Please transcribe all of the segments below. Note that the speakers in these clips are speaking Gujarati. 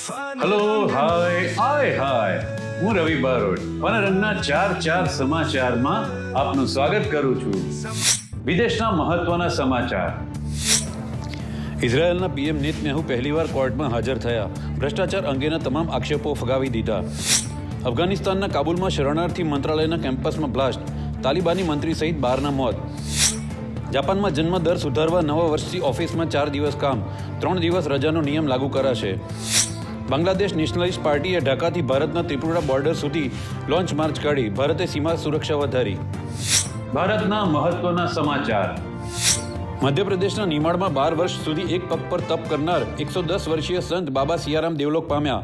હલો હાય આય હાય હું રવિ બારોટ પનરંગના ચાર ચાર સમાચારમાં આપનું સ્વાગત કરું છું. વિદેશના મહત્વના સમાચાર. ઇઝરાયેલના પીએમ નેતન્યાહુ પહેલીવાર કોર્ટમાં હાજર થયા. ભ્રષ્ટાચાર અંગેના તમામ આક્ષેપો ફગાવી દીધા. અફઘાનિસ્તાનના કાબુલમાં શરણાર્થી મંત્રાલયના કેમ્પસમાં બ્લાસ્ટ. તાલિબાની મંત્રી સહિત બારના મોત. જાપાનમાં જન્મ દર સુધારવા નવા વર્ષથી ઓફિસમાં ચાર દિવસ કામ. ત્રણ દિવસ રજાનો નિયમ લાગુ કરાશે. બાંગ્લાદેશ નેશનલિસ્ટ પાર્ટીએ ઢાકાથી ભારતના ત્રિપુરા બોર્ડર સુધી લોન્ચ માર્ચ કાઢી ભારતે સીમા સુરક્ષા વધારી. ભારતના મહત્વના સમાચાર. મધ્યપ્રદેશના નિમાડમાં બાર વર્ષ સુધી એક પગ પર તપ કરનાર એકસો દસ વર્ષીય સંત બાબા સિયારામ દેવલોક પામ્યા.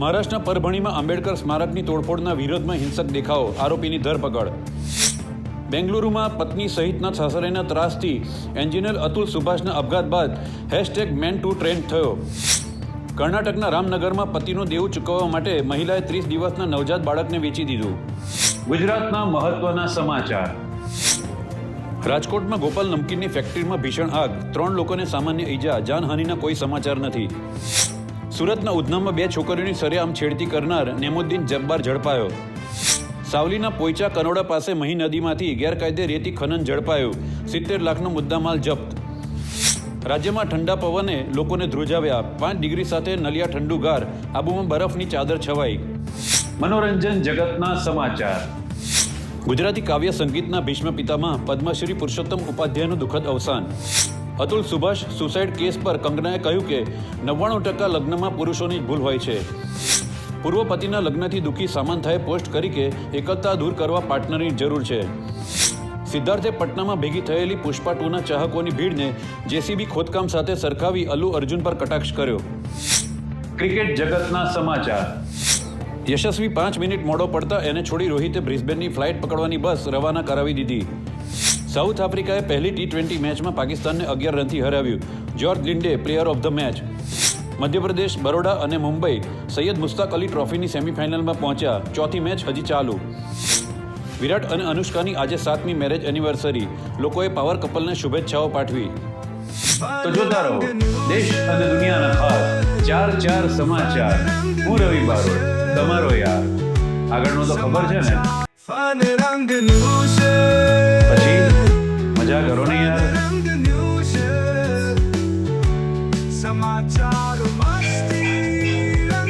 મહારાષ્ટ્રના પરભણીમાં આંબેડકર સ્મારકની તોડફોડના વિરોધમાં હિંસક દેખાવો, આરોપીની ધરપકડ. બેંગલુરુમાં પત્ની સહિતના સાસરેના ત્રાસથી એન્જિનિયર અતુલ સુભાષના અપઘાત બાદ હેશટેગ મેન ટુ ટ્રેન્ડ થયો. કર્ણાટકના રામનગરમાં પતિનું દેવું ચૂકવવા માટે મહિલાએ ત્રીસ દિવસના નવજાત બાળકને વેચી દીધું. ગુજરાતના મહત્વના સમાચાર. રાજકોટમાં ગોપાલ નમકીનની ફેક્ટરીમાં ભીષણ આગ. ત્રણ લોકોને સામાન્ય ઈજા. જાનહાનિના કોઈ સમાચાર નથી. સુરતના ઉધનામાં બે છોકરીઓની સરેઆમ છેડતી કરનાર નેમુદ્દીન જબ્બાર ઝડપાયો. સાવલીના પોઈચા કનોડા પાસે મહી નદીમાંથી ગેરકાયદે રેતી ખનન ઝડપાયું. સિત્તેર લાખનો મુદ્દામાલ જપ્ત. રાજ્યમાં ઠંડા પવને લોકોને ધ્રુજાવ્યા પાંચ ડિગ્રી સાથે નલિયા ઠંડુગાર, આબુમાં બરફની ચાદર છવાઈ. મનોરંજન જગતના સમાચાર. ગુજરાતી કાવ્ય સંગીતના ભીષ્મ પિતામાં પદ્મશ્રી પુરુષોત્તમ ઉપાધ્યાયનું દુઃખદ અવસાન. અતુલ સુભાષ સુસાઇડ કેસ પર કંગનાએ કહ્યું કે નવ્વાણું ટકા લગ્નમાં પુરુષોની ભૂલ હોય છે. પૂર્વ પતિના લગ્નથી દુઃખી સામંથાએ પોસ્ટ કરી કે એકલતા દૂર કરવા પાર્ટનરની જરૂર છે. સિદ્ધાર્થે પટનામાં ભેગી થયેલી પુષ્પા ટુના ચાહકોની ભીડને જેસીબી ખોદકામ સાથે સરખાવી અલ્લુ અર્જુન પર કટાક્ષ કર્યો. ક્રિકેટ જગતના સમાચાર. યશસ્વી પાંચ મિનિટ મોડો પડતા એને છોડી રોહિતે બ્રિસ્બેનની ફ્લાઇટ પકડવાની બસ રવાના કરાવી દીધી. સાઉથ આફ્રિકાએ પહેલી ટી ટ્વેન્ટી મેચમાં પાકિસ્તાનને અગિયાર રનથી હરાવ્યું. George Linde player of the match. Madhya Pradesh, Baroda અને મુંબઈ સૈયદ મુસ્તાક અલી ટ્રોફીની સેમિફાઇનલમાં પહોંચ્યા. ચોથી મેચ હજી ચાલુ. વિરાટ અને અનુષ્કાની આજે સાતમી મેરેજ એનિવર્સરી લોકોએ પાવર કપલને શુભેચ્છાઓ પાઠવી. તો જોતા રહો. દેશ અને દુનિયાના ખાસ ચાર ચાર સમાચાર. હું રવિ બારોટ. તમારો યાર. આગળનો તો ખબર છે ને? પછી મજા કરો ને યાર.